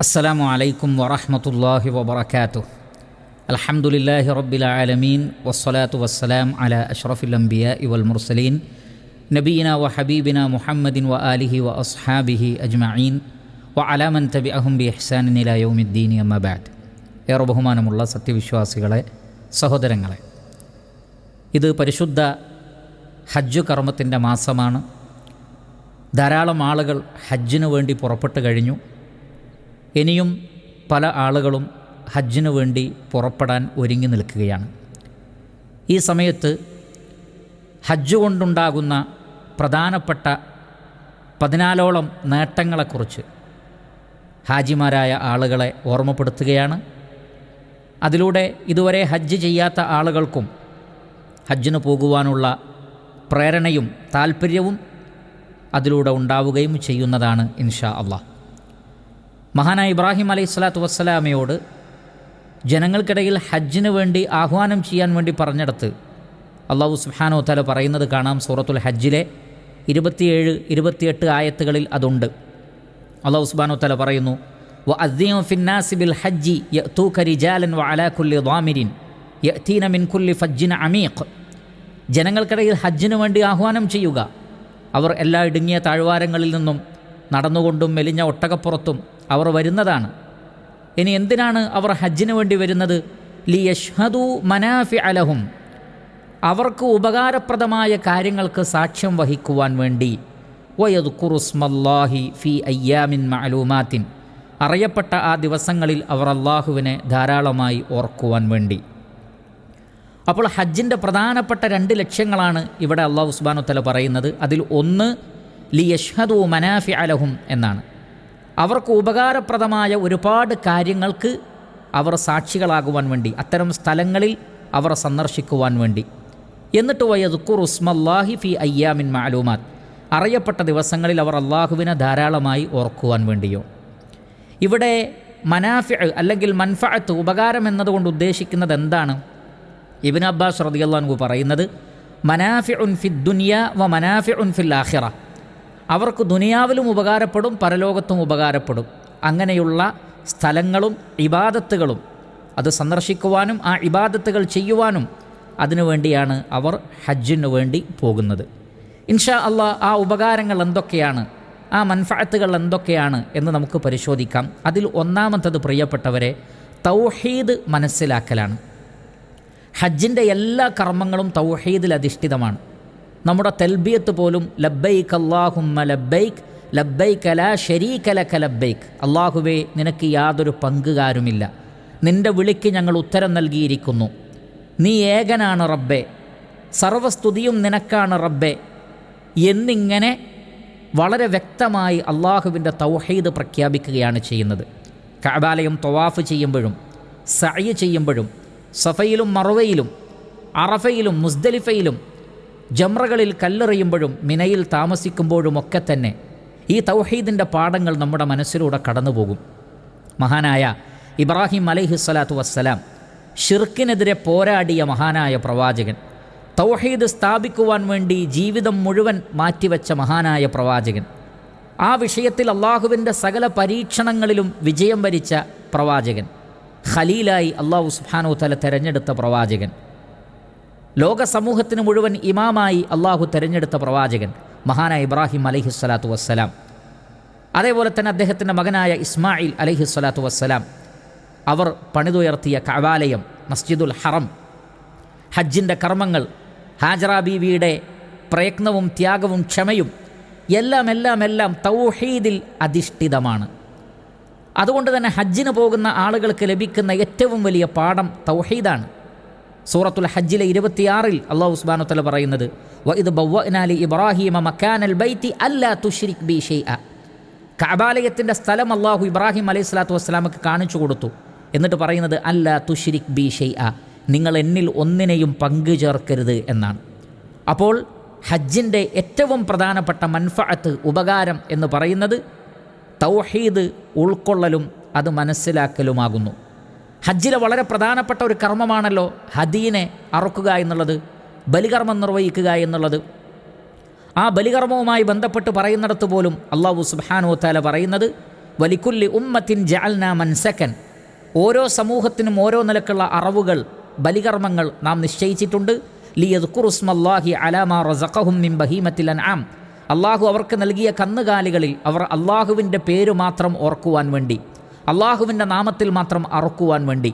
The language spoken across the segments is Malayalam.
السلام عليكم ورحمة الله وبركاته الحمد لله رب العالمين والصلاة والسلام على أشرف الأنبياء والمرسلين نبينا وحبيبنا محمد وآله وأصحابه أجمعين وعلى من تبعهم بإحسان إلى يوم الدين أما بعد ഏറെ ബഹുമാനമുള്ള സത്യവിശ്വാസികളെ സഹോദരങ്ങളെ ഇത് പരിശുദ്ധ ഹജ്ജ് കർമ്മത്തിൻ്റെ മാസമാണ് ധാരാളം ആളുകൾ ഹജ്ജിന് വേണ്ടി പുറപ്പെട്ടു കഴിഞ്ഞു ഇനിയും പല ആളുകളും ഹജ്ജിനു വേണ്ടി പുറപ്പെടാൻ ഒരുങ്ങി നിൽക്കുകയാണ്. ഈ സമയത്ത് ഹജ്ജ് കൊണ്ടുണ്ടാകുന്ന പ്രധാനപ്പെട്ട പതിനാലോളം നേട്ടങ്ങളെക്കുറിച്ച് ഹാജിമാരായ ആളുകളെ ഓർമ്മപ്പെടുത്തുകയാണ്. അതിലൂടെ ഇതുവരെ ഹജ്ജ് ചെയ്യാത്ത ആളുകൾക്കും ഹജ്ജിന് പോകുവാനുള്ള പ്രേരണയും താൽപ്പര്യവും അതിലൂടെ ഉണ്ടാവുകയും ചെയ്യുന്നതാണ് ഇൻഷാ അള്ളാഹ്. മഹാനായ ഇബ്രാഹിം അലൈഹി സ്വലാത്തു വസ്സലാമയോട് ജനങ്ങൾക്കിടയിൽ ഹജ്ജിന് വേണ്ടി ആഹ്വാനം ചെയ്യാൻ വേണ്ടി പറഞ്ഞിടത്ത് അള്ളാഹു സുഹാനോ തല പറയുന്നത് കാണാം സൂറത്തുൽ ഹജ്ജിലെ ഇരുപത്തിയേഴ് ഇരുപത്തിയെട്ട് ആയത്തുകളിൽ അതുണ്ട്. അള്ളാഹു സുബാനോ തല പറയുന്നു വ ഫിന്നാസി ബിൽ ഹജ്ജി യഅ്തൂക റിജാലൻ വ അലാഖുല്ലി ളാമിരിൻ മിൻകുല്ലി മിൻ കുല്ലി ഫജ്ജിൻ അമീഖ്. ജനങ്ങൾക്കിടയിൽ ഹജ്ജിന് വേണ്ടി ആഹ്വാനം ചെയ്യുക അവർ എല്ലാ ഇടുങ്ങിയ താഴ്വാരങ്ങളിൽ നിന്നും നടന്നുകൊണ്ടും മെലിഞ്ഞ ഒട്ടകപ്പുറത്തും അവർ വരുന്നതാണ്. ഇനി എന്തിനാണ് അവർ ഹജ്ജിന് വേണ്ടി വരുന്നത്? ലി യഷ്ഹദു മനാഫി അലഹും അവർക്ക് ഉപകാരപ്രദമായ കാര്യങ്ങൾക്ക് സാക്ഷ്യം വഹിക്കുവാൻ വേണ്ടി. വയദുക്കുറുസ്മല്ലാഹി ഫി അയ്യാമിൻ മഅലൂമാത്തിൻ. അറിയപ്പെട്ട ആ ദിവസങ്ങളിൽ അവർ അള്ളാഹുവിനെ ധാരാളമായി ഓർക്കുവാൻ വേണ്ടി. അപ്പോൾ ഹജ്ജിന്റെ പ്രധാനപ്പെട്ട രണ്ട് ലക്ഷ്യങ്ങളാണ് ഇവിടെ അള്ളാഹു ഉസ്ബാനുത്തല തല പറയുന്നത്. അതിൽ ഒന്ന് ലി യഷ്ഹദു മനാഫി അലഹും എന്നാണ്. അവർക്ക് ഉപകാരപ്രദമായ ഒരുപാട് കാര്യങ്ങൾക്ക് അവർ സാക്ഷികളാകുവാൻ വേണ്ടി അത്തരം സ്ഥലങ്ങളിൽ അവർ സന്ദർശിക്കുവാൻ വേണ്ടി. എന്നിട്ട് വയദുക്കുർ ഉസ്മല്ലാഹി ഫി അയ്യാമിൻ മാലൂമാത്ത് അറിയപ്പെട്ട ദിവസങ്ങളിൽ അവർ അള്ളാഹുവിനെ ധാരാളമായി ഓർക്കുവാൻ വേണ്ടിയോ. ഇവിടെ മനാഫി അല്ലെങ്കിൽ മൻഫഅത്ത് ഉപകാരം എന്നതുകൊണ്ട് ഉദ്ദേശിക്കുന്നത് എന്താണ്? ഇബിൻ അബ്ബാസ് റദിയല്ലാൻഹു പറയുന്നത് മനാഫി ഉൻ ഫി ദുനിയ വ മനാഫി ഉൻ ഫിൽ ആഖിറ. അവർക്ക് ദുനിയാവിലും ഉപകാരപ്പെടും പരലോകത്തും ഉപകാരപ്പെടും. അങ്ങനെയുള്ള സ്ഥലങ്ങളും ഇബാദത്തുകളും അത് സന്ദർശിക്കുവാനും ആ ഇബാദത്തുകൾ ചെയ്യുവാനും അതിനുവേണ്ടിയാണ് അവർ ഹജ്ജിന് വേണ്ടി പോകുന്നത്. ഇൻഷാ അള്ളാ ആ ഉപകാരങ്ങൾ എന്തൊക്കെയാണ് ആ മൻഫാത്തുകൾ എന്തൊക്കെയാണ് എന്ന് നമുക്ക് പരിശോധിക്കാം. അതിൽ ഒന്നാമത്തത് പ്രിയപ്പെട്ടവരെ തൗഹീദ് മനസ്സിലാക്കലാണ്. ഹജ്ജിന്റെ എല്ലാ കർമ്മങ്ങളും തൗഹീദിൽ അധിഷ്ഠിതമാണ് നമ്മുടെ തെൽബിയത്ത് പോലും ലബ്ബൈക്ക് അള്ളാഹുമ്മ ലബ്ബൈക്ക് ലബ്ബൈക്കല ഷരീക്കലക്ക ലബ്ബൈക്ക് അള്ളാഹുവേ നിനക്ക് യാതൊരു പങ്കുകാരുമില്ല. നിന്റെ വിളിക്ക് ഞങ്ങൾ ഉത്തരം നൽകിയിരിക്കുന്നു. നീ ഏകനാണ് റബ്ബെ. സർവസ്തുതിയും നിനക്കാണ് റബ്ബെ. എന്നിങ്ങനെ വളരെ വ്യക്തമായി അള്ളാഹുവിന്റെ തൗഹീദ് പ്രഖ്യാപിക്കുകയാണ് ചെയ്യുന്നത്. കഅബാലയം തൊവാഫ് ചെയ്യുമ്പോഴും സഅയ് ചെയ്യുമ്പോഴും സഫയിലും മറുവയിലും അറഫയിലും മുസ്ദലിഫയിലും ജമ്രകളിൽ കല്ലെറിയുമ്പോഴും മിനയിൽ താമസിക്കുമ്പോഴുമൊക്കെ തന്നെ ഈ തൗഹീദിന്റെ പാഠങ്ങൾ നമ്മുടെ മനസ്സിലൂടെ കടന്നുപോകും. മഹാനായ ഇബ്രാഹിം അലൈഹിസ്സലാത്തു വസ്സലാം ഷിർക്കിനെതിരെ പോരാടിയ മഹാനായ പ്രവാചകൻ തൗഹീദ് സ്ഥാപിക്കുവാൻ വേണ്ടി ജീവിതം മുഴുവൻ മാറ്റിവെച്ച മഹാനായ പ്രവാചകൻ ആ വിഷയത്തിൽ അള്ളാഹുവിന്റെ സകല പരീക്ഷണങ്ങളിലും വിജയം വരിച്ച പ്രവാചകൻ ഖലീലായി അള്ളാഹു സുഹാനോ തല തെരഞ്ഞെടുത്ത പ്രവാചകൻ. ലോക സമൂഹത്തിന് മുഴുവൻ ഇമാമായി അള്ളാഹു തെരഞ്ഞെടുത്ത പ്രവാചകൻ മഹാനായ ഇബ്രാഹിം അലഹിസ്വലാത്തു വസ്സലാം. അതേപോലെ തന്നെ അദ്ദേഹത്തിന്റെ മകനായ ഇസ്മായിൽ അലഹിസ്വലാത്തു വസ്സലാം. അവർ പണിതുയർത്തിയ കവാലയം മസ്ജിദുൽ ഹറം ഹജ്ജിന്റെ കർമ്മങ്ങൾ ഹാജറാ ബീവിയുടെ പ്രയത്നവും ത്യാഗവും ക്ഷമയും എല്ലാം എല്ലാം എല്ലാം തൗഹീദിൽ അധിഷ്ഠിതമാണ്. അതുകൊണ്ട് തന്നെ ഹജ്ജിന് പോകുന്ന ആളുകൾക്ക് ലഭിക്കുന്ന ഏറ്റവും വലിയ പാഠം തൗഹീദാണ്. സൂറത്തുൽ ഹജ്ജിലെ ഇരുപത്തിയാറിൽ അള്ളാഹു ഉസ്ബാനു തല പറയുന്നത് വ ഇത് ബവ്വനാലി ഇബ്രാഹിമ മക്കാനൽ ബൈത്തി അല്ലാ തുഷ്രിക് ബി ഷെയ്അ കബാലയത്തിന്റെ സ്ഥലം അള്ളാഹു ഇബ്രാഹിം അലൈഹി സ്വലാത്തു വസ്സലാമക്ക് കാണിച്ചു കൊടുത്തു. എന്നിട്ട് പറയുന്നത് അല്ലാ തുഷിരിഖ് ബി ഷെയ്അ നിങ്ങൾ എന്നിൽ ഒന്നിനെയും പങ്കു ചേർക്കരുത് എന്നാണ്. അപ്പോൾ ഹജ്ജിന്റെ ഏറ്റവും പ്രധാനപ്പെട്ട മൻഫഅത്ത് ഉപകാരം എന്ന് പറയുന്നത് തൗഹീദ് ഉൾക്കൊള്ളലും അത് മനസ്സിലാക്കലുമാകുന്നു. ഹജ്ജിലെ വളരെ പ്രധാനപ്പെട്ട ഒരു കർമ്മമാണല്ലോ ഹദീനെ അറുക്കുക എന്നുള്ളത് ബലികർമ്മം നിർവഹിക്കുക എന്നുള്ളത്. ആ ബലികർമ്മവുമായി ബന്ധപ്പെട്ട് പറയുന്നിടത്ത് പോലും അള്ളാഹു സുബാനു താല പറയുന്നത് വലിക്കുല്ലി ഉമ്മത്തിൻ ജാൽന മൻസക്കൻ ഓരോ സമൂഹത്തിനും ഓരോ നിലക്കുള്ള അറവുകൾ ബലികർമ്മങ്ങൾ നാം നിശ്ചയിച്ചിട്ടുണ്ട്. ലിയത് ഖുറുസ്മല്ലാഹി അലാമാ റസഖഹും മിൻ ബഹീമത്തിൽ അൻആം. അള്ളാഹു അവർക്ക് നൽകിയ കന്നുകാലികളിൽ അവർ അള്ളാഹുവിന്റെ പേര് മാത്രം ഓർക്കുവാൻ വേണ്ടി. അള്ളാഹുവിന്റെ നാമത്തിൽ മാത്രം അറക്കുവാൻ വേണ്ടി.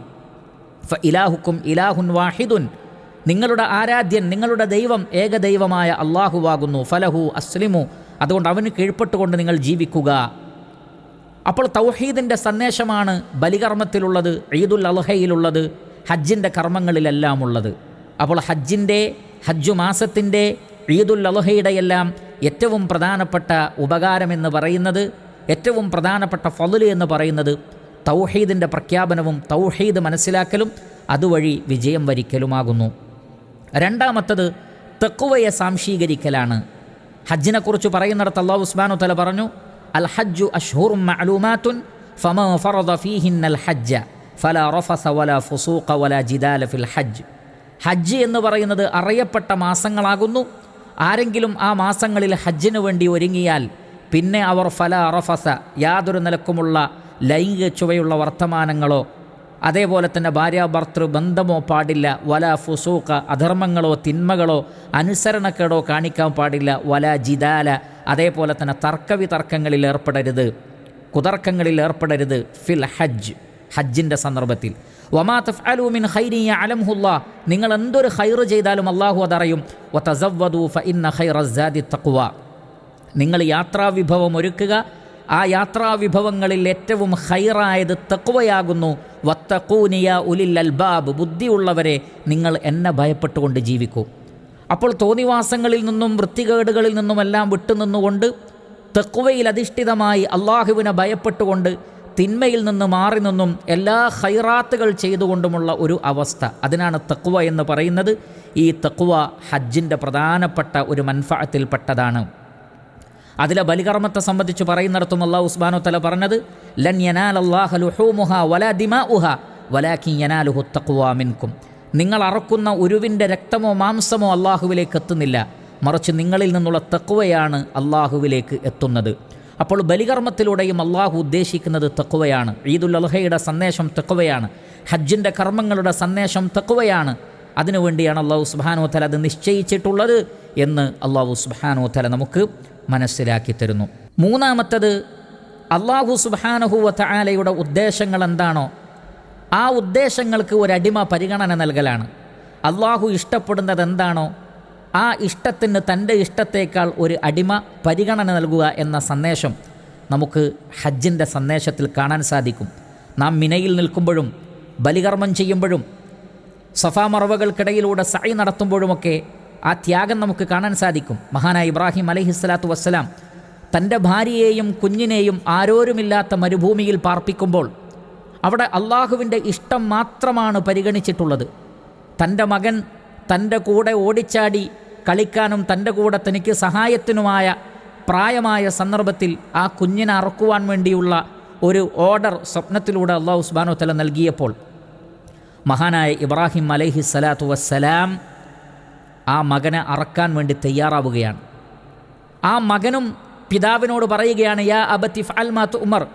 ഇലാഹുക്കും ഇലാഹുൻ വാഹിദുൻ. നിങ്ങളുടെ ആരാധ്യൻ നിങ്ങളുടെ ദൈവം ഏകദൈവമായ അള്ളാഹുവാകുന്നു. ഫലഹു അസ്ലിമു. അതുകൊണ്ട് അവന് കീഴ്പ്പെട്ടുകൊണ്ട് നിങ്ങൾ ജീവിക്കുക. അപ്പോൾ തൗഹീദിന്റെ സന്ദേശമാണ് ബലികർമ്മത്തിലുള്ളത് ഈദുൽ അൽഹയിലുള്ളത് ഹജ്ജിന്റെ കർമ്മങ്ങളിലെല്ലാം ഉള്ളത് അപ്പോൾ ഹജ്ജിന്റെ ഹജ്ജു മാസത്തിന്റെ ഈദുൽ അൽഹയുടെ എല്ലാം ഏറ്റവും പ്രധാനപ്പെട്ട ഉപകാരമെന്ന് പറയുന്നത് ഏറ്റവും പ്രധാനപ്പെട്ട ഫലുൽ എന്ന് പറയുന്നത് തൗഹീദിന്റെ പ്രഖ്യാപനവും തൗഹീദ് മനസ്സിലാക്കലും അതുവഴി വിജയം വരിക്കലുമാകുന്നു. രണ്ടാമത്തത് തെക്കുവയെ സാംശീകരിക്കലാണ്. ഹജ്ജിനെക്കുറിച്ച് പറയുന്നിടത്ത് അള്ളാഹു ഉസ്മാനു തല പറഞ്ഞു അൽ ഹജ്ജു അഷ്ഹുറും മഅലൂമാത്തുൻ ഫമ ഫറദ ഫീഹിന്നൽ ഹജ്ജ ഫല റഫസ വല ഫുസൂഖ വല ജിദാല ഫിൽ ഹജ്ജ്. ഹജ്ജ് എന്ന് പറയുന്നത് അറിയപ്പെട്ട മാസങ്ങളാകുന്നു. ആരെങ്കിലും ആ മാസങ്ങളിൽ ഹജ്ജിന് വേണ്ടി ഒരുങ്ങിയാൽ പിന്നെ അവർ ഫല അറഫസ യാതൊരു നിലക്കുമുള്ള ലൈംഗിക ചുവയുള്ള വർത്തമാനങ്ങളോ അതേപോലെ തന്നെ ഭാര്യാഭർത്തൃ ബന്ധമോ പാടില്ല. വല ഫുസൂക്ക അധർമ്മങ്ങളോ തിന്മകളോ അനുസരണക്കേടോ കാണിക്കാൻ പാടില്ല. വല ജിദാല അതേപോലെ തന്നെ തർക്കവിതർക്കങ്ങളിൽ ഏർപ്പെടരുത്. കുതർക്കങ്ങളിൽ ഏർപ്പെടരുത്. ഫിൽ ഹജ്ജ് ഹജ്ജിന്റെ സന്ദർഭത്തിൽ. വമാ തഫ്അലു മിൻ ഖൈരിയ അലംഹുല്ല നിങ്ങൾ എന്തൊരു ഹൈറ് ചെയ്താലും അള്ളാഹു അതറിയും. വതസവ്വദു ഫ ഇന്ന ഹൈറസാദി നിങ്ങൾ യാത്രാവിഭവം ഒരുക്കുക. ആ യാത്രാവിഭവങ്ങളിൽ ഏറ്റവും ഹൈറായത് തക്കുവയാകുന്നു വത്തക്കൂനിയ ഉലിൽ അൽബാബ് ബുദ്ധിയുള്ളവരെ നിങ്ങൾ എന്നെ ഭയപ്പെട്ടുകൊണ്ട് ജീവിക്കൂ. അപ്പോൾ തോന്നിവാസങ്ങളിൽ നിന്നും വൃത്തികേടുകളിൽ നിന്നുമെല്ലാം വിട്ടുനിന്നുകൊണ്ട് തെക്കുവയിൽ അധിഷ്ഠിതമായി അള്ളാഹുവിനെ ഭയപ്പെട്ടുകൊണ്ട് തിന്മയിൽ നിന്ന് മാറി നിന്നും എല്ലാ ഹൈറാത്തുകൾ ചെയ്തുകൊണ്ടുമുള്ള ഒരു അവസ്ഥ. അതിനാണ് തക്കുവ എന്ന് പറയുന്നത്. ഈ തക്കുവ ഹജ്ജിന്റെ പ്രധാനപ്പെട്ട ഒരു മൻഫഅത്തിൽപ്പെട്ടതാണ്. അതിലെ ബലികർമ്മത്തെ സംബന്ധിച്ച് പറയുന്നിടത്തും അള്ളാഹു ഉസ്മാനു തല പറഞ്ഞത് ലൻ നിങ്ങൾ അറക്കുന്ന ഉരുവിന്റെ രക്തമോ മാംസമോ അള്ളാഹുവിലേക്ക് എത്തുന്നില്ല. മറിച്ച് നിങ്ങളിൽ നിന്നുള്ള തക്കുവയാണ് അള്ളാഹുവിലേക്ക് എത്തുന്നത്. അപ്പോൾ ബലികർമ്മത്തിലൂടെയും അള്ളാഹു ഉദ്ദേശിക്കുന്നത് തക്കുവയാണ് ഈദുൽ അൽഹയുടെ സന്ദേശം തക്കുവയാണ് ഹജ്ജിന്റെ കർമ്മങ്ങളുടെ സന്ദേശം തക്കുവയാണ് അതിനുവേണ്ടിയാണ് അള്ളാഹു സുബാനോ തല അത് നിശ്ചയിച്ചിട്ടുള്ളത്. എന്ന് അള്ളാഹു സുബാനോ തല നമുക്ക് മനസ്സിലാക്കി തരുന്നു. മൂന്നാമത്തത് അള്ളാഹു സുബാനഹുവ തആലയുടെ ഉദ്ദേശങ്ങൾ എന്താണോ ആ ഉദ്ദേശങ്ങൾക്ക് ഒരടിമ പരിഗണന നൽകലാണ്. അള്ളാഹു ഇഷ്ടപ്പെടുന്നത് എന്താണോ ആ ഇഷ്ടത്തിന് തന്റെ ഇഷ്ടത്തേക്കാൾ ഒരു അടിമ പരിഗണന നൽകുക എന്ന സന്ദേശം നമുക്ക് ഹജ്ജിന്റെ സന്ദേശത്തിൽ കാണാൻ സാധിക്കും. നാം മിനയിൽ നിൽക്കുമ്പോഴും ബലികർമ്മം ചെയ്യുമ്പോഴും സഫാ മറവകൾക്കിടയിലൂടെ സൈ നടത്തുമ്പോഴുമൊക്കെ ആ ത്യാഗം നമുക്ക് കാണാൻ സാധിക്കും. മഹാനായ ഇബ്രാഹിം അലഹിസ്ലാത്തു വസ്സലാം തന്റെ ഭാര്യയെയും കുഞ്ഞിനെയും ആരോരുമില്ലാത്ത മരുഭൂമിയിൽ പാർപ്പിക്കുമ്പോൾ അവിടെ അള്ളാഹുവിന്റെ ഇഷ്ടം മാത്രമാണ് പരിഗണിച്ചിട്ടുള്ളത്. തന്റെ മകൻ തന്റെ കൂടെ ഓടിച്ചാടി കളിക്കാനും തന്റെ കൂടെ തനിക്ക് സഹായത്തിനുമായ പ്രായമായ സന്ദർഭത്തിൽ ആ കുഞ്ഞിനെ അറക്കുവാൻ വേണ്ടിയുള്ള ഒരു ഓർഡർ സ്വപ്നത്തിലൂടെ അള്ളാഹു സുബാനോ തല നൽകിയപ്പോൾ മഹാനായ ഇബ്രാഹിം അലൈഹി സ്വലാത്തു വസ്സലാം ആ മകനെ അറക്കാൻ വേണ്ടി തയ്യാറാവുകയാണ്. ആ മകനും പിതാവിനോട് പറയുകയാണ് യാ അബത്തിഫ് അൽ മാത്ത് ഉമർ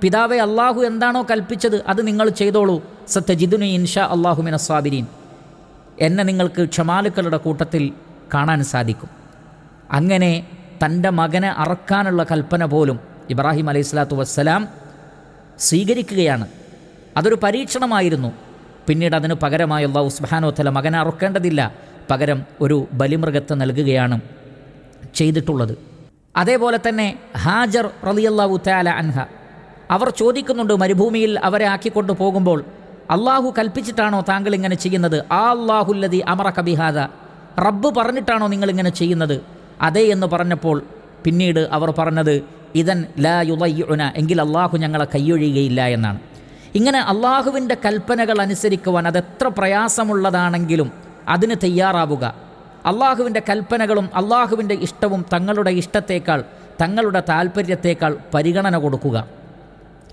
പിതാവെ അള്ളാഹു എന്താണോ കൽപ്പിച്ചത് അത് നിങ്ങൾ ചെയ്തോളൂ. സത്യജിദുനു ഇൻഷാ അള്ളാഹുമിന സ്വാബിരീൻ എന്നെ നിങ്ങൾക്ക് ക്ഷമാലുക്കളുടെ കൂട്ടത്തിൽ കാണാൻ സാധിക്കും. അങ്ങനെ തന്റെ മകനെ അറക്കാനുള്ള കൽപ്പന പോലും ഇബ്രാഹിം അലൈഹി സ്വലാത്തു വസ്സലാം സ്വീകരിക്കുകയാണ്. അതൊരു പരീക്ഷണമായിരുന്നു. പിന്നീട് അതിന് പകരമായി അള്ളാഹു സുബാനോത്തല മകനെ അറുക്കേണ്ടതില്ല. പകരം ഒരു ബലിമൃഗത്തെ നൽകുകയാണ് ചെയ്തിട്ടുള്ളത്. അതേപോലെ തന്നെ ഹാജർ റളിയല്ലാഹു താല അൻഹ അവർ ചോദിക്കുന്നുണ്ട് മരുഭൂമിയിൽ അവരെ ആക്കിക്കൊണ്ട് പോകുമ്പോൾ അള്ളാഹു കൽപ്പിച്ചിട്ടാണോ താങ്കൾ ഇങ്ങനെ ചെയ്യുന്നത്? ആ അള്ളാഹുല്ലതി അമറ കബിഹാദ റബ്ബ് പറഞ്ഞിട്ടാണോ നിങ്ങൾ ഇങ്ങനെ ചെയ്യുന്നത്? അതെ എന്ന് പറഞ്ഞപ്പോൾ പിന്നീട് അവർ പറഞ്ഞത് ഇതൻ ലാ യുലയ്യുന എങ്കിൽ അള്ളാഹു ഞങ്ങളെ കൈയൊഴിയുകയില്ല എന്നാണ്. ഇങ്ങനെ അള്ളാഹുവിന്റെ കൽപ്പനകൾ അനുസരിക്കുവാൻ അതെത്ര പ്രയാസമുള്ളതാണെങ്കിലും അതിന് തയ്യാറാവുക. അള്ളാഹുവിന്റെ കൽപ്പനകളും അള്ളാഹുവിന്റെ ഇഷ്ടവും തങ്ങളുടെ ഇഷ്ടത്തേക്കാൾ തങ്ങളുടെ താല്പര്യത്തേക്കാൾ പരിഗണന കൊടുക്കുക.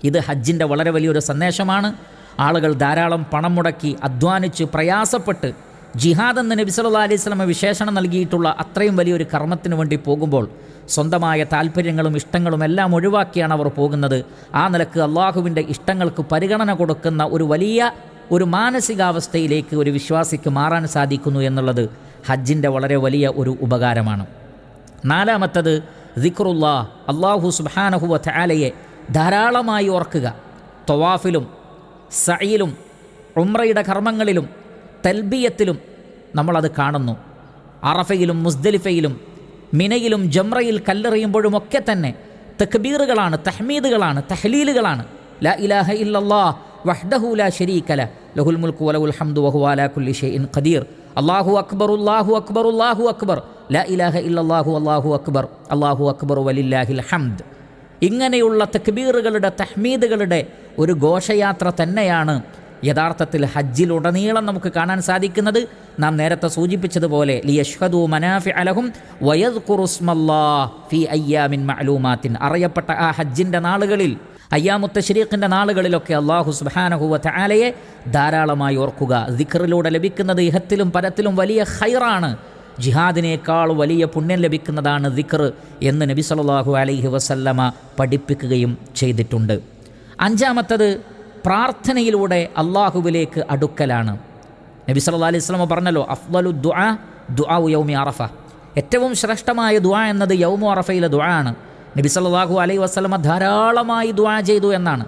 ഇത് ഹജ്ജിന്റെ വളരെ വലിയൊരു സന്ദേശമാണ്. ആളുകൾ ധാരാളം പണം മുടക്കി അധ്വാനിച്ച് പ്രയാസപ്പെട്ട് ജിഹാദ് എന്ന് നബി സല്ലാ അലൈഹി സ്വലമ വിശേഷണം നൽകിയിട്ടുള്ള അത്രയും വലിയൊരു കർമ്മത്തിന് വേണ്ടി പോകുമ്പോൾ സ്വന്തമായ താല്പര്യങ്ങളും ഇഷ്ടങ്ങളും എല്ലാം ഒഴിവാക്കിയാണ് അവർ പോകുന്നത്. ആ നിലയ്ക്ക് അള്ളാഹുവിന്റെ ഇഷ്ടങ്ങൾക്ക് പരിഗണന കൊടുക്കുന്ന ഒരു വലിയ ഒരു മാനസികാവസ്ഥയിലേക്ക് ഒരു വിശ്വാസിക്ക് മാറാൻ സാധിക്കുന്നു എന്നുള്ളത് ഹജ്ജിന്റെ വളരെ വലിയ ഒരു ഉപകാരമാണ്. നാലാമത്തത് ദിക്റുല്ലാ അള്ളാഹു സുബാനഹുവ താലയെ ധാരാളമായി ഓർക്കുക. തൊവാഫിലും സയിലും ഉമ്രയുടെ കർമ്മങ്ങളിലും തൽബിയത്തിലും നമ്മളത് കാണുന്നു. അറഫയിലും മുസ്ദലിഫയിലും മിനയിലും ജംറയിൽ കല്ലെറിയുമ്പോഴുമൊക്കെ തന്നെ തക്ബീറുകളാണ് തഹ്മീദുകളാണ് തഹ്ലീലുകളാണ്. ല ഇലാഹ ഇല്ലല്ലാ വഹ്ദഹുല ലാ ശരീകല ലഹുൽ മുൽക്കു വലഹുൽ ഹംദു വഹു അലാ കുല്ലി ഷൈഇൻ ഖദീർ. അള്ളാഹു അക്ബർ ഉള്ളാഹു അക്ബർ ഉള്ളാഹു അക്ബർ. ല ഇലാഹ ഇല്ലല്ലാഹു അള്ളാഹു അക്ബർ. അള്ളാഹു അക്ബർ വലില്ലാഹിൽ ഹംദ്. ഇങ്ങനെയുള്ള തക്ബീറുകളുടെ തഹ്മീദുകളുടെ ഒരു ഘോഷയാത്ര തന്നെയാണ് യഥാർത്ഥത്തിൽ ഹജ്ജിലുടനീളം നമുക്ക് കാണാൻ സാധിക്കുന്നത്. നാം നേരത്തെ സൂചിപ്പിച്ചതുപോലെ ലിയഷ്ഹദു മനാഫി അലഹും വയദ് ഖുറുസ്മല്ലാ ഫി അയ്യാമിൻ മഅലൂമാത്തിൻ. അറിയപ്പെട്ട ആ ഹജ്ജിന്റെ നാളുകളിൽ അയ്യാമുത്ത ശരീഖിന്റെ നാളുകളിലൊക്കെ അള്ളാഹു സുബാനഹുവ തആലയെ ധാരാളമായി ഓർക്കുക. ദിഖറിലൂടെ ലഭിക്കുന്നത് ഇഹത്തിലും പരത്തിലും വലിയ ഹൈറാണ് ജിഹാദിനേക്കാൾ വലിയ പുണ്യം ലഭിക്കുന്നതാണ് ദിക്ർ എന്ന് നബി സല്ലല്ലാഹു അലൈഹി വസല്ലമ പഠിപ്പിക്കുകയും ചെയ്തിട്ടുണ്ട്. അഞ്ചാമത്തത് പ്രാർത്ഥനയിലൂടെ അള്ളാഹുവിലേക്ക് അടുക്കലാണ്. നബി സല്ലാ അലൈഹി വസല്ലമ പറഞ്ഞല്ലോ അഫ്ദലു ദുആ ദുആ യൗമി അറഫ. ഏറ്റവും ശ്രേഷ്ഠമായ ദുആ എന്നത് യൗമു അറഫയിലെ ദുആ ആണ്. നബി സല്ലല്ലാഹു അലൈഹി വസല്ലമ ധാരാളമായി ദ്വാ ചെയ്തു എന്നാണ്.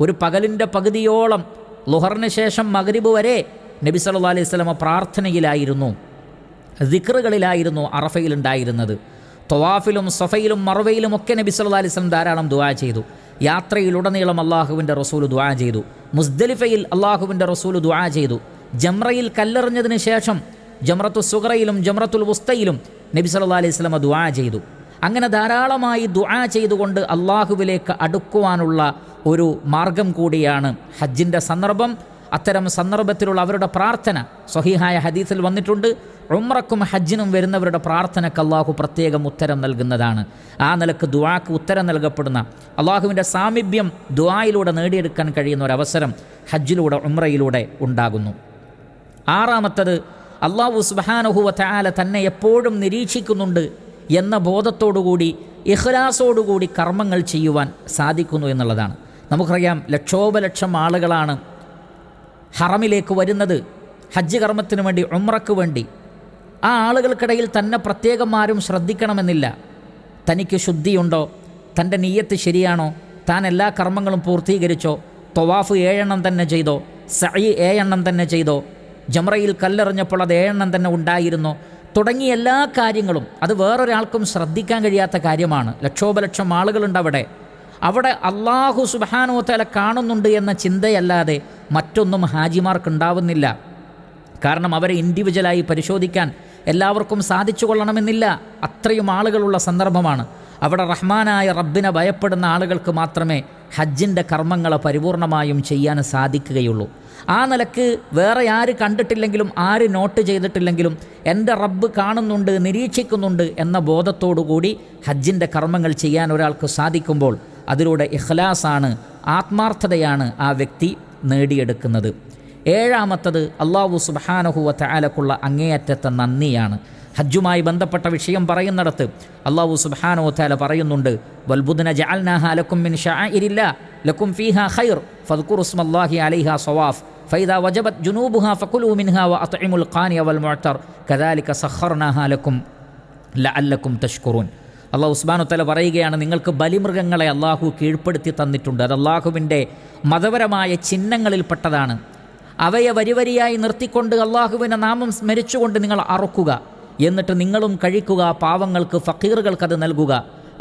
ഒരു പകലിന്റെ പകുതിയോളം ലുഹറിന് ശേഷം മകരിബ് വരെ നബി അലൈഹി സ്വലമ പ്രാർത്ഥനയിലായിരുന്നു. ദിക്റുകളിലായിരുന്നു അറഫയിലുണ്ടായിരുന്നത് തൊവാഫിലും സഫയിലും മറവയിലും ഒക്കെ നബി സല്ലാ അലൈഹി വസല്ലം ധാരാളം ദുആ ചെയ്തു. യാത്രയിലുടനീളം അള്ളാഹുവിന്റെ റസൂൽ ദുആ ചെയ്തു. മുസ്ദലിഫയിൽ അള്ളാഹുവിന്റെ റസൂൽ ദുആ ചെയ്തു. ജംറയിൽ കല്ലെറിഞ്ഞതിന് ശേഷം ജംറത്തു സുഗ്രയിലും ജംറത്തുൽ വുസ്തയിലും നബി സല്ലാ അലൈഹി സ്വലമ ദുആ ചെയ്തു. അങ്ങനെ ധാരാളമായി ദുആ ചെയ്തുകൊണ്ട് അള്ളാഹുവിലേക്ക് അടുക്കുവാനുള്ള ഒരു മാർഗം കൂടിയാണ് ഹജ്ജിന്റെ സന്ദർഭം. അത്തരം സന്ദർഭത്തിലുള്ള അവരുടെ പ്രാർത്ഥന സ്വഹീഹായ ഹദീസിൽ വന്നിട്ടുണ്ട്. ഉമ്രക്കും ഹജ്ജിനും വരുന്നവരുടെ പ്രാർത്ഥനയ്ക്ക് അള്ളാഹു പ്രത്യേകം ഉത്തരം നൽകുന്നതാണ്. ആ നിലയ്ക്ക് ദുവാക്ക് ഉത്തരം നൽകപ്പെടുന്ന അള്ളാഹുവിന്റെ സാമീപ്യം ദുവായിലൂടെ നേടിയെടുക്കാൻ കഴിയുന്ന ഒരു അവസരം ഹജ്ജിലൂടെ ഉമ്രയിലൂടെ ഉണ്ടാകുന്നു. ആറാമത്തത് അള്ളാഹു സുബാനഹുവ തആല തന്നെ എപ്പോഴും നിരീക്ഷിക്കുന്നുണ്ട് എന്ന ബോധത്തോടുകൂടി ഇഹ്ലാസോടുകൂടി കർമ്മങ്ങൾ ചെയ്യുവാൻ സാധിക്കുന്നു എന്നുള്ളതാണ്. നമുക്കറിയാം ലക്ഷോപലക്ഷം ആളുകളാണ് ഹറമിലേക്ക് വരുന്നത്. ഹജ്ജ് കർമ്മത്തിനു വേണ്ടി ഉമ്രക്ക് വേണ്ടി. ആ ആളുകൾക്കിടയിൽ തന്നെ പ്രത്യേകം ആരും ശ്രദ്ധിക്കണമെന്നില്ല. തനിക്ക് ശുദ്ധിയുണ്ടോ? തന്റെ നീയത്ത് ശരിയാണോ? താൻ എല്ലാ കർമ്മങ്ങളും പൂർത്തീകരിച്ചോ? തൊവാഫ് ഏഴെണ്ണം തന്നെ ചെയ്തോ? സഈ ഏഴെണ്ണം തന്നെ ചെയ്തോ? ജംറയിൽ കല്ലെറിഞ്ഞപ്പോൾ അത് ഏഴെണ്ണം തന്നെ ഉണ്ടായിരുന്നോ? തുടങ്ങിയ എല്ലാ കാര്യങ്ങളും അത് വേറൊരാൾക്കും ശ്രദ്ധിക്കാൻ കഴിയാത്ത കാര്യമാണ്. ലക്ഷോപലക്ഷം ആളുകളുണ്ട് അവിടെ. അവിടെ അള്ളാഹു സുബാനോ തല കാണുന്നുണ്ട് എന്ന ചിന്തയല്ലാതെ മറ്റൊന്നും ഹാജിമാർക്ക് ഉണ്ടാവുന്നില്ല കാരണം അവരെ ഇൻഡിവിജ്വലായി പരിശോധിക്കാൻ എല്ലാവർക്കും സാധിച്ചു കൊള്ളണമെന്നില്ല അത്രയും ആളുകളുള്ള സന്ദർഭമാണ്. അവിടെ റഹ്മാനായ റബ്ബിനെ ഭയപ്പെടുന്ന ആളുകൾക്ക് മാത്രമേ ഹജ്ജിന്റെ കർമ്മങ്ങളെ പരിപൂർണമായും ചെയ്യാൻ സാധിക്കുകയുള്ളൂ. ആ നിലയ്ക്ക് വേറെ ആര് കണ്ടിട്ടില്ലെങ്കിലും ആര് നോട്ട് ചെയ്തിട്ടില്ലെങ്കിലും എന്റെ റബ്ബ് കാണുന്നുണ്ട് നിരീക്ഷിക്കുന്നുണ്ട് എന്ന ബോധത്തോടുകൂടി ഹജ്ജിന്റെ കർമ്മങ്ങൾ ചെയ്യാൻ ഒരാൾക്ക് സാധിക്കുമ്പോൾ അതിലൂടെ ഇഖ്ലാസാണ് ആത്മാർത്ഥതയാണ് ആ വ്യക്തി നേടിയെടുക്കുന്നത്. ഏഴാമത്തത് അള്ളാഹു സുബാനഹുവ താലക്കുള്ള അങ്ങേയറ്റത്തെ നന്ദിയാണ്. ഹജ്ജുമായി ബന്ധപ്പെട്ട വിഷയം പറയുന്നിടത്ത് അള്ളാഹു സുബാനോ താല പറയുന്നുണ്ട് വൽബുദ്ന ജാൽനാഹലക്കും മിൻ ഷാഇരില്ല ലക്കും ഫീഹ ഖൈർ ഫദ്കുർ ഉസ്മല്ലാഹി അലൈഹ സവാഫ് വജബത് ജുനൂബുഹ ഫക്കുലു മിൻഹ വൽ മുഅത്തർ കദാലിക ലക്കും ലഅല്ലക്കും പറയുകയാണ് നിങ്ങൾക്ക് ബലിമൃഗങ്ങളെ അള്ളാഹു കീഴ്പ്പെടുത്തി തന്നിട്ടുണ്ട് അത് അള്ളാഹുവിന്റെ മതപരമായ ചിഹ്നങ്ങളിൽപ്പെട്ടതാണ്. അവയെ വരിവരിയായി നിർത്തിക്കൊണ്ട് അള്ളാഹുവിനെ നാമം സ്മരിച്ചുകൊണ്ട് നിങ്ങൾ അറുക്കുക. എന്നിട്ട് നിങ്ങളും കഴിക്കുക പാവങ്ങൾക്ക് ഫക്കീറുകൾക്കത് നൽകുക.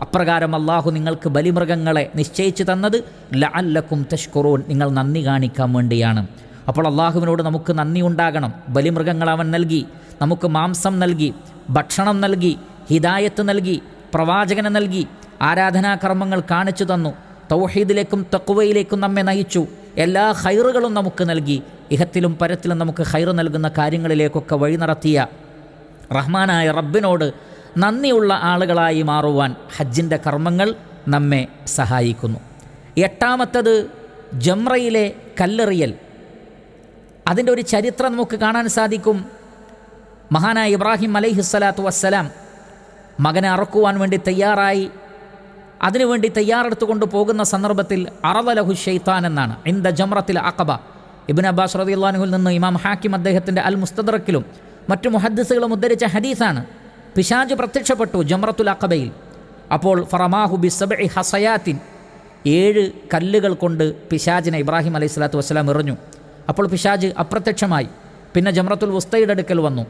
അപ്രകാരം അള്ളാഹു നിങ്ങൾക്ക് ബലിമൃഗങ്ങളെ നിശ്ചയിച്ചു തന്നത് ലഅല്ലക്കും തഷ്കുറൂൻ നിങ്ങൾ നന്ദി കാണിക്കാൻ വേണ്ടിയാണ്. അപ്പോൾ അള്ളാഹുവിനോട് നമുക്ക് നന്ദി ഉണ്ടാകണം. ബലിമൃഗങ്ങൾ അവൻ നൽകി നമുക്ക് മാംസം നൽകി ഭക്ഷണം നൽകി ഹിദായത്ത് നൽകി പ്രവാചകനെ നൽകി ആരാധനാകർമ്മങ്ങൾ കാണിച്ചു തന്നു തൗഹീദിലേക്കും തക്കുവയിലേക്കും നമ്മെ നയിച്ചു എല്ലാ ഹൈറുകളും നമുക്ക് നൽകി ഇഹത്തിലും പരത്തിലും നമുക്ക് ഹൈറ് നൽകുന്ന കാര്യങ്ങളിലേക്കൊക്കെ വഴി നടത്തിയ റഹ്മാനായ റബ്ബിനോട് നന്ദിയുള്ള ആളുകളായി മാറുവാൻ ഹജ്ജിന്റെ കർമ്മങ്ങൾ നമ്മെ സഹായിക്കുന്നു. എട്ടാമത്തത് ജംറയിലെ കല്ലെറിയൽ. അതിന്റെ ഒരു ചരിത്രം നമുക്ക് കാണാൻ സാധിക്കും. മഹാനായ ഇബ്രാഹിം അലൈഹിസ്സലാത്തു വസ്സലാം മകനെ അറക്കുവാൻ വേണ്ടി തയ്യാറായി. അതിനുവേണ്ടി തയ്യാറെടുത്തുകൊണ്ട് പോകുന്ന സന്ദർഭത്തിൽ അറവലഹു ഷെയ്ത്താൻ എന്നാണ്. ഇന്ദ ജമ്രത്തിൽ അക്കബ ഇബിൻ അബ്ബാസ് റതി അള്ളാഹുവിൽ നിന്ന് ഇമാം ഹാക്കിം അദ്ദേഹത്തിന്റെ അൽ മുസ്തദറക്കിലും മറ്റു മുഹദ്സുകളും ഉദ്ധരിച്ച ഹദീസാണ്. പിശാജ് പ്രത്യക്ഷപ്പെട്ടു ജമ്രത്തുൽ അഖബയിൽ. അപ്പോൾ ഫറമാഹു ബി സബഇ ഹസയാത്തിൻ. ഏഴ് കല്ലുകൾ കൊണ്ട് പിശാജിനെ ഇബ്രാഹിം അലൈഹി സ്വലാത്തു വസ്സലാം എറിഞ്ഞു. അപ്പോൾ പിശാജ് അപ്രത്യക്ഷമായി. പിന്നെ ജമ്രത്തുൽ ഉസ്തയുടെ അടുക്കൽ വന്നു.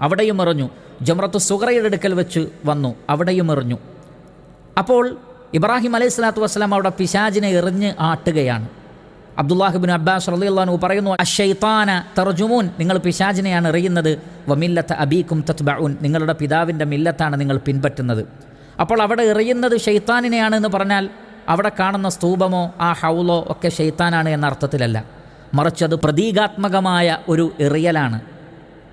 അവിടെയും എറിഞ്ഞു. ജമ്രത്തു സുഹറയുടെ അടുക്കൽ വെച്ച് വന്നു. അവിടെയും എറിഞ്ഞു. അപ്പോൾ ഇബ്രാഹിം അലൈഹി സ്വലാത്തു വസ്സലാം അവിടെ പിശാജിനെ എറിഞ്ഞ് ആട്ടുകയാണ്. അബ്ദുല്ലാഹിബിൻ അബ്ബാസ് റളിയല്ലാഹു പറയുന്നു അഷൈത്താന തർജുമൂൻ നിങ്ങൾ പിശാചിനെയാണ് എറിയുന്നത്. വമില്ലത്ത് അബീക്കും തത്ബഊൻ നിങ്ങളുടെ പിതാവിന്റെ മില്ലത്താണ് നിങ്ങൾ പിൻപറ്റുന്നത്. അപ്പോൾ അവിടെ എറിയുന്നത് ഷെയ്ത്താനിനെയാണ് എന്ന് പറഞ്ഞാൽ അവിടെ കാണുന്ന സ്തൂപമോ ആ ഹൗലോ ഒക്കെ ഷെയ്ത്താനാണ് എന്ന അർത്ഥത്തിലല്ല. മറിച്ച് അത് പ്രതീകാത്മകമായ ഒരു എറിയലാണ്.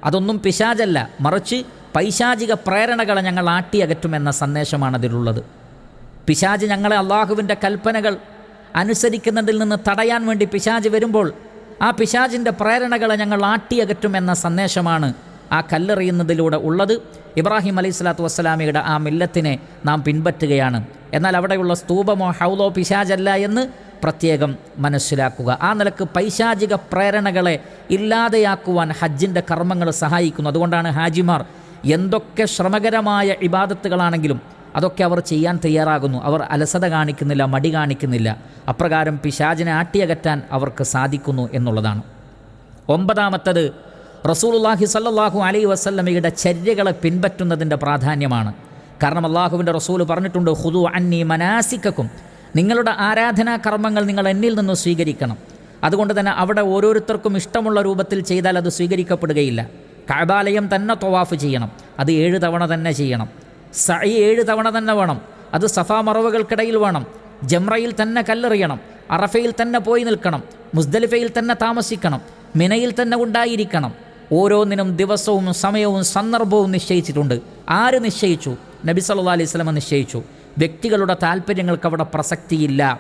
അതൊന്നും പിശാചല്ല. മറിച്ച് പൈശാചിക പ്രേരണകളെ ഞങ്ങൾ ആട്ടിയകറ്റുമെന്ന സന്ദേശമാണ് അതിലുള്ളത്. പിശാജ് ഞങ്ങളെ അള്ളാഹുവിന്റെ കൽപ്പനകൾ അനുസരിക്കുന്നതിൽ നിന്ന് തടയാൻ വേണ്ടി പിശാജ് വരുമ്പോൾ ആ പിശാജിന്റെ പ്രേരണകളെ ഞങ്ങൾ ആട്ടിയകറ്റും എന്ന സന്ദേശമാണ് ആ കല്ലെറിയുന്നതിലൂടെ ഉള്ളത്. ഇബ്രാഹിം അലൈഹി സ്വലാത്തു വസ്സലാമിയുടെ ആ മില്ലത്തിനെ നാം പിൻപറ്റുകയാണ്. എന്നാൽ അവിടെയുള്ള സ്തൂപമോ ഹൗലോ പിശാജല്ല എന്ന് പ്രത്യേകം മനസ്സിലാക്കുക. ആ നിലയ്ക്ക് പൈശാചിക പ്രേരണകളെ ഇല്ലാതെയാക്കുവാൻ ഹജ്ജിന്റെ കർമ്മങ്ങൾ സഹായിക്കുന്നു. അതുകൊണ്ടാണ് ഹാജിമാർ എന്തൊക്കെ ശ്രമകരമായ ഇബാദത്തുകളാണെങ്കിലും അതൊക്കെ അവർ ചെയ്യാൻ തയ്യാറാകുന്നു. അവർ അലസത കാണിക്കുന്നില്ല മടി കാണിക്കുന്നില്ല. അപ്രകാരം പിശാചിനെ ആട്ടിയകറ്റാൻ അവർക്ക് സാധിക്കുന്നു എന്നുള്ളതാണ്. ഒമ്പതാമത്തത് റസൂലുല്ലാഹി സല്ലാഹു അലൈ വസല്ലമയുടെ ചര്യകളെ പിൻപറ്റുന്നതിന്റെ പ്രാധാന്യമാണ്. കാരണം അള്ളാഹുവിന്റെ റസൂൽ പറഞ്ഞിട്ടുണ്ട് ഹുദു അന്നി മനാസിക്കും നിങ്ങളുടെ ആരാധനാ കർമ്മങ്ങൾ നിങ്ങൾ എന്നിൽ നിന്ന് സ്വീകരിക്കണം. അതുകൊണ്ട് തന്നെ അവിടെ ഓരോരുത്തർക്കും ഇഷ്ടമുള്ള രൂപത്തിൽ ചെയ്താൽ അത് സ്വീകരിക്കപ്പെടുകയില്ല. കഴബാലയം തന്നെ തൊവാഫ് ചെയ്യണം. അത് ഏഴ് തവണ തന്നെ ചെയ്യണം. സൈ ഏഴ് തവണ തന്നെ വേണം. അത് സഫാ മറവുകൾക്കിടയിൽ വേണം. ജംറയിൽ തന്നെ കല്ലെറിയണം. അറഫയിൽ തന്നെ പോയി നിൽക്കണം. മുസ്ദലിഫയിൽ തന്നെ താമസിക്കണം. മിനയിൽ തന്നെ ഉണ്ടായിരിക്കണം. ഓരോന്നിനും ദിവസവും സമയവും സന്ദർഭവും നിശ്ചയിച്ചിട്ടുണ്ട്. ആര് നിശ്ചയിച്ചു? നബി സല്ലാ അലൈഹി സ്വലമ നിശ്ചയിച്ചു. വ്യക്തികളുടെ താല്പര്യങ്ങൾക്ക് അവിടെ പ്രസക്തിയില്ല.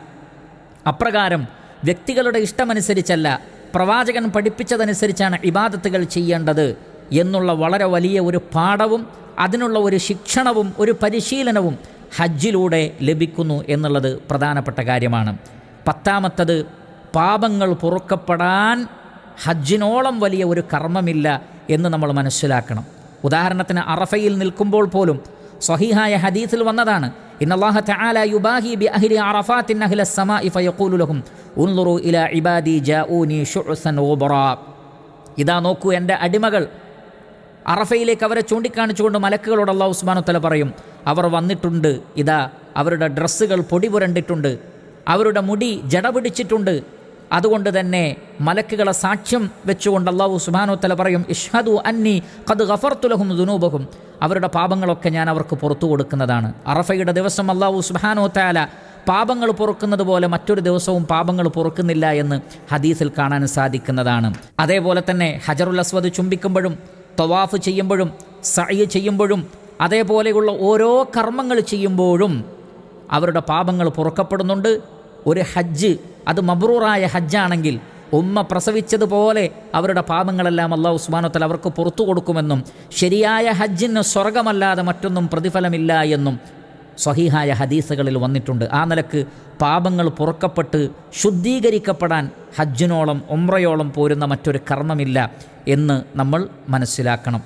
അപ്രകാരം വ്യക്തികളുടെ ഇഷ്ടമനുസരിച്ചല്ല. പ്രവാചകൻ പഠിപ്പിച്ചതനുസരിച്ചാണ് ഇബാദത്തുകൾ ചെയ്യേണ്ടത്. എന്നുള്ള വളരെ വലിയ ഒരു പാഠവും അതിനുള്ള ഒരു ശിക്ഷണവും ഒരു പരിശീലനവും ഹജ്ജിലൂടെ ലഭിക്കുന്നു എന്നുള്ളത് പ്രധാനപ്പെട്ട കാര്യമാണ്. പത്താമത്തത് പാപങ്ങൾ പൊറുക്കപ്പെടാൻ ഹജ്ജിനോളം വലിയ ഒരു കർമ്മമില്ല എന്ന് നമ്മൾ മനസ്സിലാക്കണം. ഉദാഹരണത്തിന് അറഫയിൽ നിൽക്കുമ്പോൾ പോലും സ്വഹീഹായ ഹദീസിൽ വന്നതാണ് ഇന്നല്ലാഹ തആല യുബാഹി ബി അഹ്ലി അറഫാത്തിൻ ഫയഖൂലു ലഹും ഉൻളുറു ഇലാ ഇബാദി ഇതാ നോക്കൂ എന്റെ അടിമകൾ അറഫയിലേക്ക് അവരെ ചൂണ്ടിക്കാണിച്ചുകൊണ്ട് മലക്കുകളോട് അള്ളാഹു ഉസ്മാനുത്തല പറയും അവർ വന്നിട്ടുണ്ട്. ഇതാ അവരുടെ ഡ്രസ്സുകൾ പൊടി പുരണ്ടിട്ടുണ്ട്. അവരുടെ മുടി ജട പിടിച്ചിട്ടുണ്ട്. അതുകൊണ്ട് തന്നെ മലക്കുകളെ സാക്ഷ്യം വെച്ചുകൊണ്ട് അള്ളാഹു സുബാനോത്തല പറയും ഇഷ്ഹദു അന്നി കത് ഗഫർത്തുലഹും ദുനൂബഹും. അവരുടെ പാപങ്ങളൊക്കെ ഞാൻ അവർക്ക് പുറത്തു കൊടുക്കുന്നതാണ്. അറഫയുടെ ദിവസം അള്ളാഹു സുബാനോത്താല പാപങ്ങൾ പൊറുക്കുന്നത് പോലെ മറ്റൊരു ദിവസവും പാപങ്ങൾ പൊറുക്കുന്നില്ല എന്ന് ഹദീസിൽ കാണാൻ സാധിക്കുന്നതാണ്. അതേപോലെ തന്നെ ഹജറുൽ അസ്വദ് ചുംബിക്കുമ്പോഴും തവാഫ് ചെയ്യുമ്പോഴും സഅയ് ചെയ്യുമ്പോഴും അതേപോലെയുള്ള ഓരോ കർമ്മങ്ങൾ ചെയ്യുമ്പോഴും അവരുടെ പാപങ്ങൾ പുറക്കപ്പെടുന്നുണ്ട്. ഒരു ഹജ്ജ് അത് മബ്രൂറായ ഹജ്ജാണെങ്കിൽ ഉമ്മ പ്രസവിച്ചതുപോലെ അവരുടെ പാപങ്ങളെല്ലാം അള്ളാഹു ഉസ്മാനത്തൽ അവർക്ക് പുറത്തു കൊടുക്കുമെന്നും ശരിയായ ഹജ്ജിന് സ്വർഗമല്ലാതെ മറ്റൊന്നും പ്രതിഫലമില്ല എന്നും സ്വഹീഹായ ഹദീസുകളിൽ വന്നിട്ടുണ്ട്. ആ നിലയ്ക്ക് പാപങ്ങൾ പുറക്കപ്പെട്ട് ശുദ്ധീകരിക്കപ്പെടാൻ ഹജ്ജിനോളം ഉമ്രയോളം പോരുന്ന മറ്റൊരു കർമ്മമില്ല. എന്ന് നമ്മൾ മനസ്സിലാക്കണം.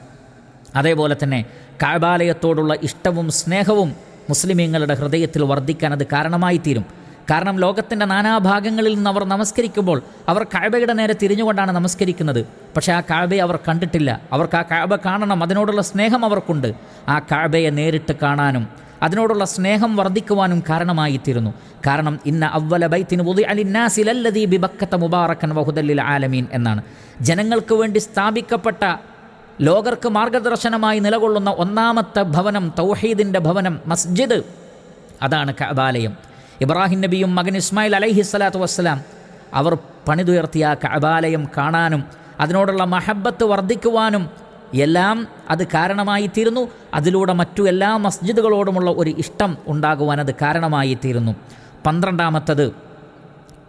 അതേപോലെ തന്നെ കാബാലയത്തോടുള്ള ഇഷ്ടവും സ്നേഹവും മുസ്ലിമീങ്ങളുടെ ഹൃദയത്തിൽ വർദ്ധിക്കാൻ അത് കാരണമായി തീരും കാരണം ലോകത്തിന്റെ നാനാഭാഗങ്ങളിൽ നിന്ന് അവർ നമസ്കരിക്കുമ്പോൾ അവർ കാഴ്ബയുടെ നേരെ തിരിഞ്ഞുകൊണ്ടാണ് നമസ്കരിക്കുന്നത്. പക്ഷേ ആ കാഴ്ബയെ അവർ കണ്ടിട്ടില്ല. അവർക്ക് ആ കാഴ്ബ കാണണം. അതിനോടുള്ള സ്നേഹം അവർക്കുണ്ട്. ആ കാഴ്ബയെ നേരിട്ട് കാണാനും അതിനോടുള്ള സ്നേഹം വർദ്ധിക്കുവാനും കാരണമായിത്തീരുന്നു. കാരണം ഇന്ന അവല ബൈത്തിന് ഉദി അലിന്നാസിലല്ലതീ ബിബക്കത്ത മുബാറക്കൻ വഹുദല്ലിൽ ആലമീൻ എന്നാണ്. ജനങ്ങൾക്ക് വേണ്ടി സ്ഥാപിക്കപ്പെട്ട ലോകർക്ക് മാർഗദർശനമായി നിലകൊള്ളുന്ന ഒന്നാമത്തെ ഭവനം തൗഹീദിന്റെ ഭവനം മസ്ജിദ്. അതാണ് കഅബാലയം. ഇബ്രാഹിം നബിയും മകൻ ഇസ്മായിൽ അലൈഹി സ്വലാത്തു വസ്സലാം അവർ പണിതുയർത്തിയ കഅബാലയം കാണാനും അതിനോടുള്ള മഹബത്ത് വർദ്ധിക്കുവാനും എല്ലാം അത് കാരണമായി തീരുന്നു അതിലൂടെ മറ്റു എല്ലാ മസ്ജിദുകളോടുമുള്ള ഒരു ഇഷ്ടം ഉണ്ടാകുവാൻ അത് കാരണമായി തീരുന്നു പന്ത്രണ്ടാമത്തത്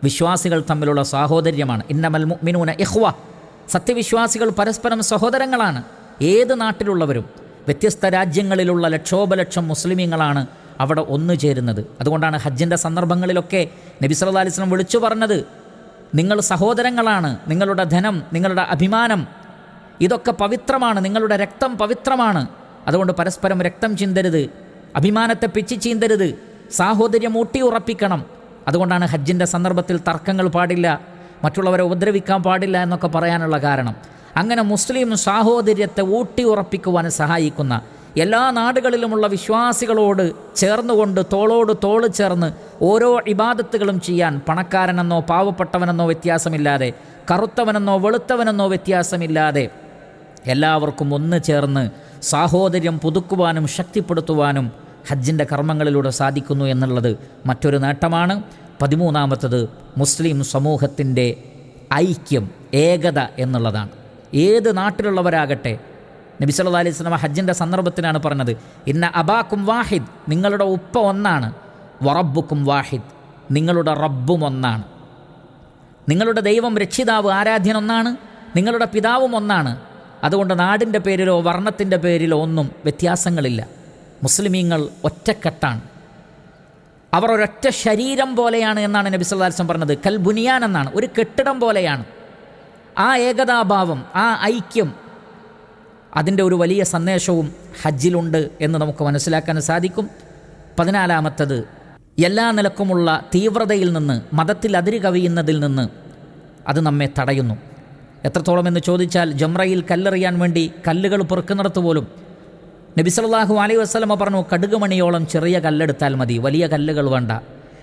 വിശ്വാസികൾ തമ്മിലുള്ള സാഹോദര്യമാണ്. ഇന്നമൽ മിനൂന ഇഖ്വ. സത്യവിശ്വാസികൾ പരസ്പരം സഹോദരങ്ങളാണ്. ഏത് നാട്ടിലുള്ളവരും വ്യത്യസ്ത രാജ്യങ്ങളിലുള്ള ലക്ഷോപലക്ഷം മുസ്ലിമീങ്ങളാണ് അവിടെ ഒന്നു ചേരുന്നത്. അതുകൊണ്ടാണ് ഹജ്ജിന്റെ സന്ദർഭങ്ങളിലൊക്കെ നബി വസല്ലം വിളിച്ചു പറഞ്ഞത് നിങ്ങൾ സഹോദരങ്ങളാണ് നിങ്ങളുടെ ധനം നിങ്ങളുടെ അഭിമാനം ഇതൊക്കെ പവിത്രമാണ് നിങ്ങളുടെ രക്തം പവിത്രമാണ്. അതുകൊണ്ട് പരസ്പരം രക്തം ചിന്തരുത് അഭിമാനത്തെ പിച്ചി ചീന്തരുത് സാഹോദര്യം ഊട്ടിയുറപ്പിക്കണം അതുകൊണ്ടാണ് ഹജ്ജിന്റെ സന്ദർഭത്തിൽ തർക്കങ്ങൾ പാടില്ല മറ്റുള്ളവരെ ഉപദ്രവിക്കാൻ പാടില്ല എന്നൊക്കെ പറയാനുള്ള കാരണം. അങ്ങനെ മുസ്ലിം സാഹോദര്യത്തെ ഊട്ടി ഉറപ്പിക്കുവാൻ സഹായിക്കുന്ന എല്ലാ നാടുകളിലുമുള്ള വിശ്വാസികളോട് ചേർന്നുകൊണ്ട് തോളോട് തോൾ ചേർന്ന് ഓരോ ഇബാദത്തുകളും ചെയ്യാൻ പണക്കാരനെന്നോ പാവപ്പെട്ടവനെന്നോ വ്യത്യാസമില്ലാതെ കറുത്തവനെന്നോ വെളുത്തവനെന്നോ വ്യത്യാസമില്ലാതെ എല്ലാവർക്കും ഒന്ന് ചേർന്ന് സാഹോദര്യം പുതുക്കുവാനും ശക്തിപ്പെടുത്തുവാനും ഹജ്ജിന്റെ കർമ്മങ്ങളിലൂടെ സാധിക്കുന്നു എന്നുള്ളത് മറ്റൊരു നേട്ടമാണ്. പതിമൂന്നാമത്തത് മുസ്ലിം സമൂഹത്തിന്റെ ഐക്യം ഏകത എന്നുള്ളതാണ്. ഏത് നാട്ടിലുള്ളവരാകട്ടെ നബി അലൈഹി സ്വലാമ ഹജ്ജിന്റെ സന്ദർഭത്തിലാണ് പറഞ്ഞത് ഇന്ന അബാക്കും വാഹിദ് നിങ്ങളുടെ ഉപ്പ ഒന്നാണ്. വറബുക്കും വാഹിദ് നിങ്ങളുടെ റബ്ബും ഒന്നാണ്. നിങ്ങളുടെ ദൈവം രക്ഷിതാവ് ആരാധ്യൻ ഒന്നാണ്. നിങ്ങളുടെ പിതാവും ഒന്നാണ്. അതുകൊണ്ട് നാടിന്റെ പേരിലോ വർണത്തിന്റെ പേരിലോ ഒന്നും വ്യത്യാസങ്ങളില്ല. മുസ്ലിമീങ്ങൾ ഒറ്റക്കെട്ടാണ്. അവർ ഒരൊറ്റ ശരീരം പോലെയാണ് എന്നാണ് നബി വസല്ലം പറഞ്ഞത്. കൽബുനിയാൻ എന്നാണ്. ഒരു കെട്ടിടം പോലെയാണ്. ആ ഏകതാഭാവം ആ ഐക്യം അതിന്റെ ഒരു വലിയ സന്ദേശവും ഹജ്ജിലുണ്ട് എന്ന് നമുക്ക് മനസ്സിലാക്കാൻ സാധിക്കും. പതിനാലാമത്തത് എല്ലാ നിലക്കുമുള്ള തീവ്രതയിൽ നിന്ന് മതത്തിൽ അതിര് കവിയുന്നതിൽ നിന്ന് അത് നമ്മെ തടയുന്നു. എത്രത്തോളം എന്ന് ചോദിച്ചാൽ ജംറയിൽ കല്ലെറിയാൻ വേണ്ടി കല്ലുകൾ പെറുക്കുന്നിടത്ത് പോലും നബി സല്ലല്ലാഹു അലൈഹി വസല്ലമ പറഞ്ഞു കടുകുമണിയോളം ചെറിയ കല്ലെടുത്താൽ മതി വലിയ കല്ലുകൾ വേണ്ട.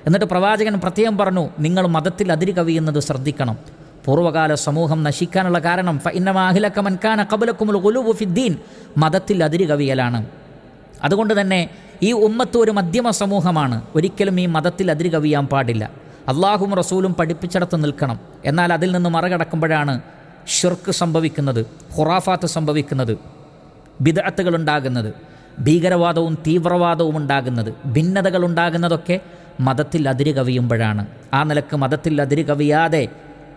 എന്നിട്ട് പ്രവാചകൻ പ്രത്യേകം പറഞ്ഞു നിങ്ങൾ മതത്തിൽ അതിരി കവിയുന്നത് ശ്രദ്ധിക്കണം. പൂർവകാല സമൂഹം നശിക്കാനുള്ള കാരണം ഫഇന്നമാഹിലക്ക മൻകാന കബലക്കുമുൽ ഗുലൂബു ഫിദ്ദീൻ മതത്തിൽ അതിരി കവിയലാണ്. അതുകൊണ്ട് തന്നെ ഈ ഉമ്മത്ത് ഒരു മധ്യമ സമൂഹമാണ്. ഒരിക്കലും ഈ മതത്തിൽ അതിരി കവിയാൻ പാടില്ല. അള്ളാഹും റസൂലും പഠിപ്പിച്ചിടത്ത് നിൽക്കണം. എന്നാൽ അതിൽ നിന്ന് മറികടക്കുമ്പോഴാണ് ഷിർക്ക് സംഭവിക്കുന്നത് ഹുറാഫാത്ത് സംഭവിക്കുന്നത് ബിദഅത്തുകൾ ഉണ്ടാകുന്നത് ഭീകരവാദവും തീവ്രവാദവും ഉണ്ടാകുന്നത് ഭിന്നതകൾ ഉണ്ടാകുന്നതൊക്കെ മതത്തിൽ അതിര് കവിയുമ്പോഴാണ് ആ നിലയ്ക്ക് മതത്തിൽ അതിര് കവിയാതെ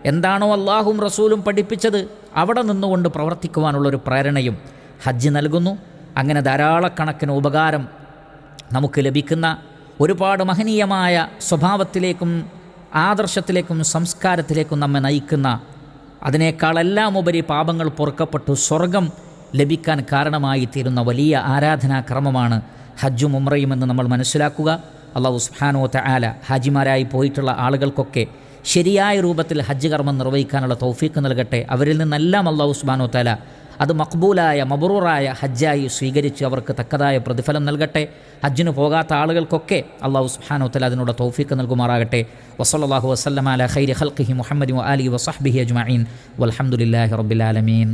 എന്താണോ അള്ളാഹും റസൂലും പഠിപ്പിച്ചത് അവിടെ നിന്നുകൊണ്ട് പ്രവർത്തിക്കുവാനുള്ളൊരു പ്രേരണയും ഹജ്ജ് നൽകുന്നു. അങ്ങനെ ധാരാളക്കണക്കിന് ഉപകാരം നമുക്ക് ലഭിക്കുന്ന ഒരുപാട് മഹനീയമായ സ്വഭാവത്തിലേക്കും ആദർശത്തിലേക്കും സംസ്കാരത്തിലേക്കും നമ്മെ നയിക്കുന്ന അതിനേക്കാളെല്ലാം ഉപരി പാപങ്ങൾ പൊറുക്കപ്പെട്ടു സ്വർഗം ലഭിക്കാൻ കാരണമായി തീരുന്ന വലിയ ആരാധനാക്രമമാണ് ഹജ്ജും ഉമ്രയും എന്ന് നമ്മൾ മനസ്സിലാക്കുക. അള്ളാഹു സുബ്ഹാനഹു തആല ഹാജിമാരായി പോയിട്ടുള്ള ആളുകൾക്കൊക്കെ ശരിയായ രൂപത്തിൽ ഹജ്ജ് കർമ്മം നിർവഹിക്കാനുള്ള തൗഫീക്ക് നൽകട്ടെ. അവരിൽ നിന്നെല്ലാം അള്ളാഹു സുബാനോ തആല അത് മക്ബൂലായ മബറൂറായ ഹജ്ജായി സ്വീകരിച്ച് അവർക്ക് തക്കതായ പ്രതിഫലം നൽകട്ടെ. ഹജ്ജിന് പോകാത്ത ആളുകൾക്കൊക്കെ അള്ളാഹു സുബ്ഹാനഹു തആല അതിനുള്ള തൗഫീക്ക് നൽകുമാറാകട്ടെ. വസല്ലല്ലാഹു വസല്ലമ അല ഖൈരി ഖൽഖിഹി മുഹമ്മദി വ ആലിഹി വസഹ്ബിഹി അജ്മഈൻ. വൽഹംദുലില്ലാഹി റബ്ബിൽ ആലമീൻ.